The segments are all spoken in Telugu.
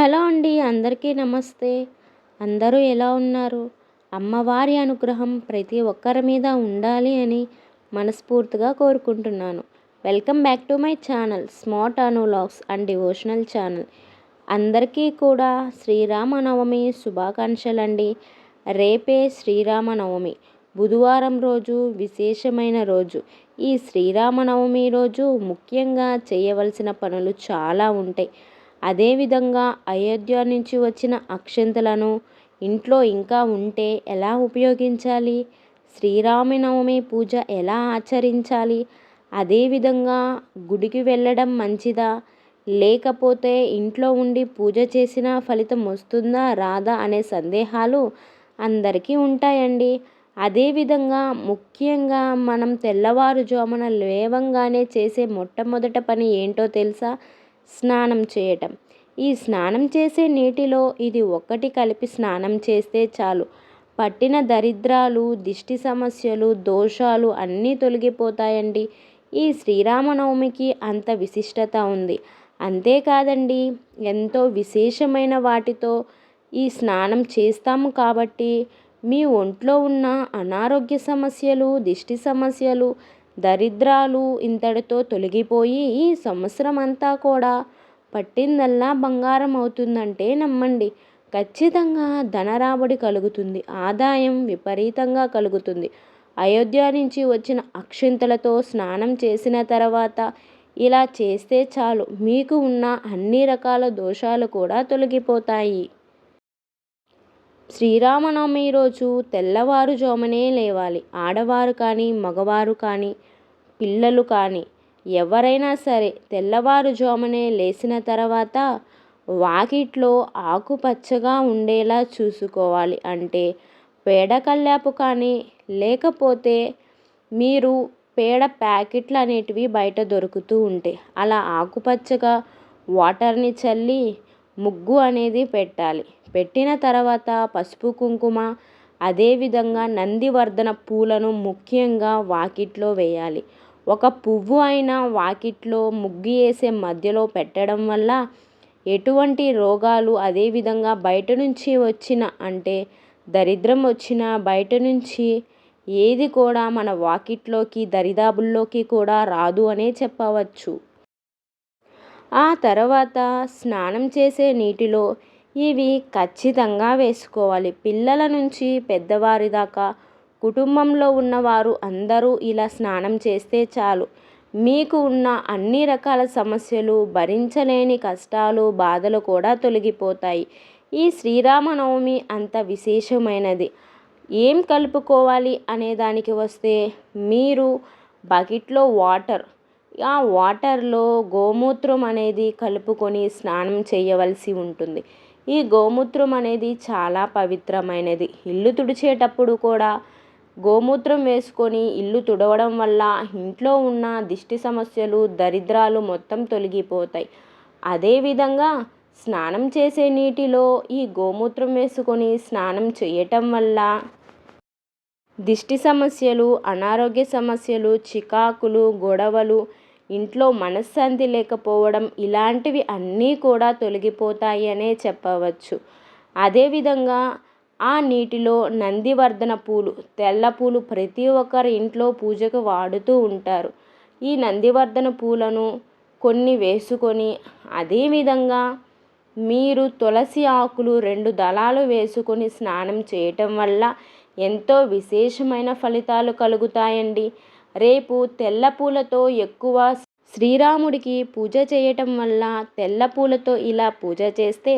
హలో అండి అందరికీ నమస్తే. అందరూ ఎలా ఉన్నారు? అమ్మవారి అనుగ్రహం ప్రతి ఒక్కరి మీద ఉండాలి అని మనస్ఫూర్తిగా కోరుకుంటున్నాను. Welcome back to my channel smart అనులాగ్స్ and devotional channel. అందరికీ కూడా శ్రీరామనవమి శుభాకాంక్షలు అండి. రేపే శ్రీరామనవమి. బుధవారం రోజు విశేషమైన రోజు. ఈ శ్రీరామనవమి రోజు ముఖ్యంగా చేయవలసిన పనులు చాలా ఉంటాయి. అదేవిధంగా అయోధ్య నుంచి వచ్చిన అక్షంతలను ఇంట్లో ఇంకా ఉంటే ఎలా ఉపయోగించాలి? శ్రీరామనవమి పూజ ఎలా ఆచరించాలి? అదేవిధంగా గుడికి వెళ్ళడం మంచిదా? లేకపోతే ఇంట్లో ఉండి పూజ చేసిన ఫలితం వస్తుందా రాదా అనే సందేహాలు అందరికీ ఉంటాయండి. అదేవిధంగా ముఖ్యంగా మనం తెల్లవారుజామున లేవంగానే చేసే మొట్టమొదట పని ఏంటో తెలుసా? స్నానం చేయటం. ఈ స్నానం చేసే నీటిలో ఇది ఒక్కటి కలిపి స్నానం చేస్తే చాలు. పట్టిన దరిద్రాలు దిష్టి సమస్యలు దోషాలు అన్నీ తొలగిపోతాయండి. ఈ శ్రీరామనవమికి అంత విశిష్టత ఉంది. అంతేకాదండి ఎంతో విశేషమైన వాటితో ఈ స్నానం చేస్తాము కాబట్టి మీ ఒంట్లో ఉన్న అనారోగ్య సమస్యలు దిష్టి సమస్యలు దరిద్రాలు ఇంతటితో తొలగిపోయి ఈ సంవత్సరం అంతా కూడా పట్టిందల్లా బంగారం అవుతుందంటే నమ్మండి. ఖచ్చితంగా ధన రాబడి కలుగుతుంది. ఆదాయం విపరీతంగా కలుగుతుంది. అయోధ్య నుంచి వచ్చిన అక్షింతలతో స్నానం చేసిన తర్వాత ఇలా చేస్తే చాలు. మీకు ఉన్న అన్ని రకాల దోషాలు కూడా తొలగిపోతాయి. శ్రీరామనవమి రోజు తెల్లవారుజామునే లేవాలి. ఆడవారు కానీ మగవారు కానీ పిల్లలు కానీ ఎవరైనా సరే తెల్లవారుజామునే లేచిన తర్వాత వాకిట్లో ఆకుపచ్చగా ఉండేలా చూసుకోవాలి. అంటే పేడ కల్లాపు కానీ లేకపోతే మీరు పేడ ప్యాకెట్లు అనేటివి బయట దొరుకుతూ ఉంటాయి అలా ఆకుపచ్చగా వాటర్ని చల్లి ముగ్గు అనేది పెట్టాలి. పెట్టిన తర్వాత పసుపు కుంకుమ అదేవిధంగా నందివర్ధన పూలను ముఖ్యంగా వాకిట్లో వేయాలి. ఒక పువ్వు అయినా వాకిట్లో ముగ్గు వేసే మధ్యలో పెట్టడం వల్ల ఎటువంటి రోగాలు అదేవిధంగా బయట నుంచి వచ్చిన అంటే దరిద్రం వచ్చిన బయట నుంచి ఏది కూడా మన వాకిట్లోకి దరిదాబుల్లోకి కూడా రాదు అనే చెప్పవచ్చు. ఆ తర్వాత స్నానం చేసే నీటిలో ఇవి ఖచ్చితంగా వేసుకోవాలి. పిల్లల నుంచి పెద్దవారి దాకా కుటుంబంలో ఉన్నవారు అందరూ ఇలా స్నానం చేస్తే చాలు. మీకు ఉన్న అన్ని రకాల సమస్యలు భరించలేని కష్టాలు బాధలు కూడా తొలగిపోతాయి. ఈ శ్రీరామనవమి అంత విశేషమైనది. ఏం కలుపుకోవాలి అనే దానికి వస్తే మీరు బకెట్లో వాటర్ ఆ వాటర్లో గోమూత్రం అనేది కలుపుకొని స్నానం చేయవలసి ఉంటుంది. ఈ గోమూత్రం అనేది చాలా పవిత్రమైనది. ఇల్లు తుడిచేటప్పుడు కూడా గోమూత్రం వేసుకొని ఇల్లు తుడవడం వల్ల ఇంట్లో ఉన్న దిష్టి సమస్యలు దరిద్రాలు మొత్తం తొలగిపోతాయి. అదేవిధంగా స్నానం చేసే నీటిలో ఈ గోమూత్రం వేసుకొని స్నానం చేయటం వల్ల దిష్టి సమస్యలు అనారోగ్య సమస్యలు చికాకులు గొడవలు ఇంట్లో మనశ్శాంతి లేకపోవడం ఇలాంటివి అన్నీ కూడా తొలగిపోతాయి అనే చెప్పవచ్చు. అదేవిధంగా ఆ నీటిలో నందివర్ధన పూలు తెల్ల పూలు ప్రతి ఒక్కరి ఇంట్లో పూజకు వాడుతూ ఉంటారు. ఈ నందివర్ధన పూలను కొన్ని వేసుకొని అదేవిధంగా మీరు తులసి ఆకులు రెండు దళాలు వేసుకొని స్నానం చేయటం వల్ల ఎంతో విశేషమైన ఫలితాలు కలుగుతాయండి. రేపు తెల్ల పూలతో ఎక్కువ శ్రీరాముడికి పూజ చేయటం వల్ల తెల్ల పూలతో ఇలా పూజ చేస్తే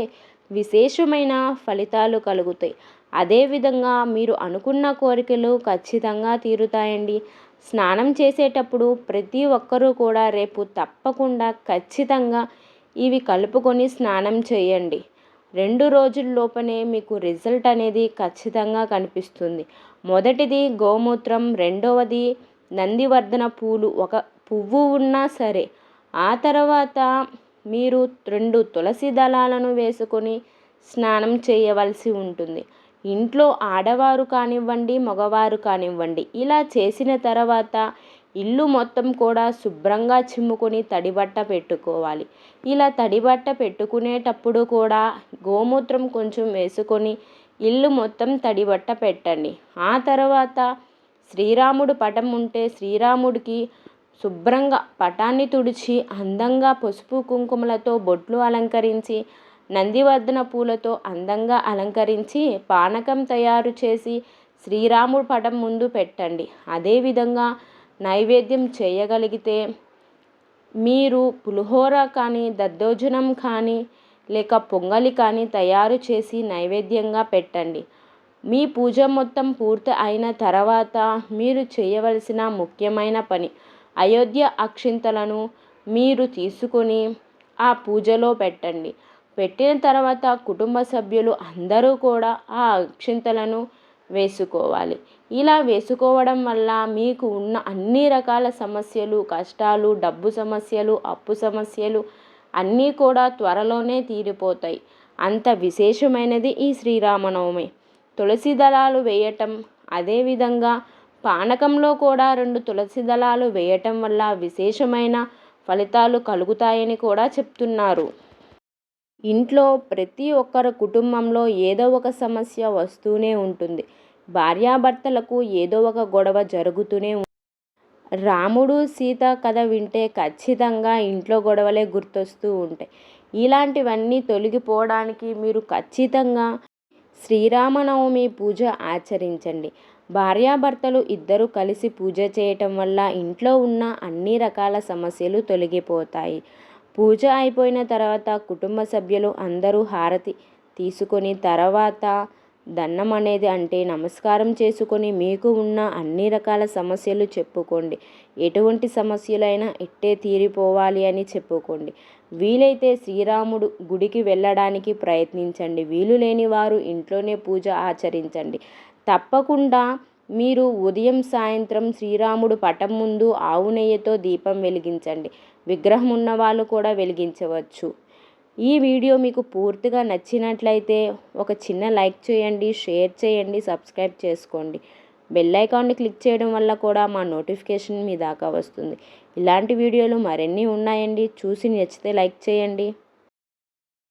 విశేషమైన ఫలితాలు కలుగుతాయి. అదేవిధంగా మీరు అనుకున్న కోరికలు ఖచ్చితంగా తీరుతాయండి. స్నానం చేసేటప్పుడు ప్రతి ఒక్కరూ కూడా రేపు తప్పకుండా ఖచ్చితంగా ఇవి కలుపుకొని స్నానం చేయండి. రెండు రోజుల్లోపనే మీకు రిజల్ట్ అనేది ఖచ్చితంగా కనిపిస్తుంది. మొదటిది గోమూత్రం రెండవది నందివర్ధన పూలు ఒక పువ్వు ఉన్నా సరే ఆ తర్వాత మీరు రెండు తులసి దళాలను వేసుకొని స్నానం చేయవలసి ఉంటుంది. ఇంట్లో ఆడవారు కానివ్వండి మగవారు కానివ్వండి ఇలా చేసిన తర్వాత ఇల్లు మొత్తం కూడా శుభ్రంగా చిమ్ముకొని తడిబట్ట పెట్టుకోవాలి. ఇలా తడిబట్ట పెట్టుకునేటప్పుడు కూడా గోమూత్రం కొంచెం వేసుకొని ఇల్లు మొత్తం తడిబట్ట పెట్టండి. ఆ తర్వాత శ్రీరాముడు పటం ఉంటే శ్రీరాముడికి శుభ్రంగా పటాన్ని తుడిచి అందంగా పసుపు కుంకుమలతో బొట్లు అలంకరించి నందివర్ధన పూలతో అందంగా అలంకరించి పానకం తయారు చేసి శ్రీరాముడు పటం ముందు పెట్టండి. అదేవిధంగా నైవేద్యం చేయగలిగితే మీరు పులిహోర కానీ దద్దోజనం కానీ లేక పొంగలి కానీ తయారు చేసి నైవేద్యంగా పెట్టండి. మీ పూజ మొత్తం పూర్తి అయిన తర్వాత మీరు చేయవలసిన ముఖ్యమైన పని అయోధ్య అక్షింతలను మీరు తీసుకొని ఆ పూజలో పెట్టండి. పెట్టిన తర్వాత కుటుంబ సభ్యులు అందరూ కూడా ఆ అక్షింతలను వేసుకోవాలి. ఇలా వేసుకోవడం వల్ల మీకు ఉన్న అన్ని రకాల సమస్యలు కష్టాలు డబ్బు సమస్యలు అప్పు సమస్యలు అన్నీ కూడా త్వరలోనే తీరిపోతాయి. అంత విశేషమైనది ఈ శ్రీరామనవమి. తులసి దళాలు వేయటం అదేవిధంగా పానకంలో కూడా రెండు తులసి దళాలు వేయటం వల్ల విశేషమైన ఫలితాలు కలుగుతాయని కూడా చెప్తున్నారు. ఇంట్లో ప్రతి ఒక్కరి కుటుంబంలో ఏదో ఒక సమస్య వస్తూనే ఉంటుంది. భార్యాభర్తలకు ఏదో ఒక గొడవ జరుగుతూనే రాముడు సీత కథ వింటే ఖచ్చితంగా ఇంట్లో గొడవలే గుర్తొస్తూ ఉంటాయి. ఇలాంటివన్నీ తొలగిపోవడానికి మీరు ఖచ్చితంగా శ్రీరామనవమి పూజ ఆచరించండి. భార్యాభర్తలు ఇద్దరు కలిసి పూజ చేయటం వల్ల ఇంట్లో ఉన్న అన్ని రకాల సమస్యలు తొలగిపోతాయి. పూజ అయిపోయిన తర్వాత కుటుంబ సభ్యులు అందరూ హారతి తీసుకొని తర్వాత దన్నం అనేది అంటే నమస్కారం చేసుకొని మీకు ఉన్న అన్ని రకాల సమస్యలు చెప్పుకోండి. ఎటువంటి సమస్యలైనా ఎట్టే తీరిపోవాలి అని చెప్పుకోండి. వీలైతే శ్రీరాముడు గుడికి వెళ్ళడానికి ప్రయత్నించండి. వీలు లేని వారు ఇంట్లోనే పూజ ఆచరించండి. తప్పకుండా మీరు ఉదయం సాయంత్రం శ్రీరాముడు పటం ముందు ఆవు నెయ్యితో దీపం వెలిగించండి. విగ్రహం ఉన్న వాళ్ళు కూడా వెలిగించవచ్చు. ఈ వీడియో మీకు పూర్తిగా నచ్చినట్లయితే ఒక చిన్న లైక్ చేయండి షేర్ చేయండి సబ్స్క్రైబ్ చేసుకోండి. బెల్ ఐకాన్ని క్లిక్ చేయడం వల్ల కూడా మా నోటిఫికేషన్ మీ దాకా వస్తుంది. ఇలాంటి వీడియోలు మరిన్ని ఉన్నాయండి? చూసి నచ్చితే లైక్ చేయండి.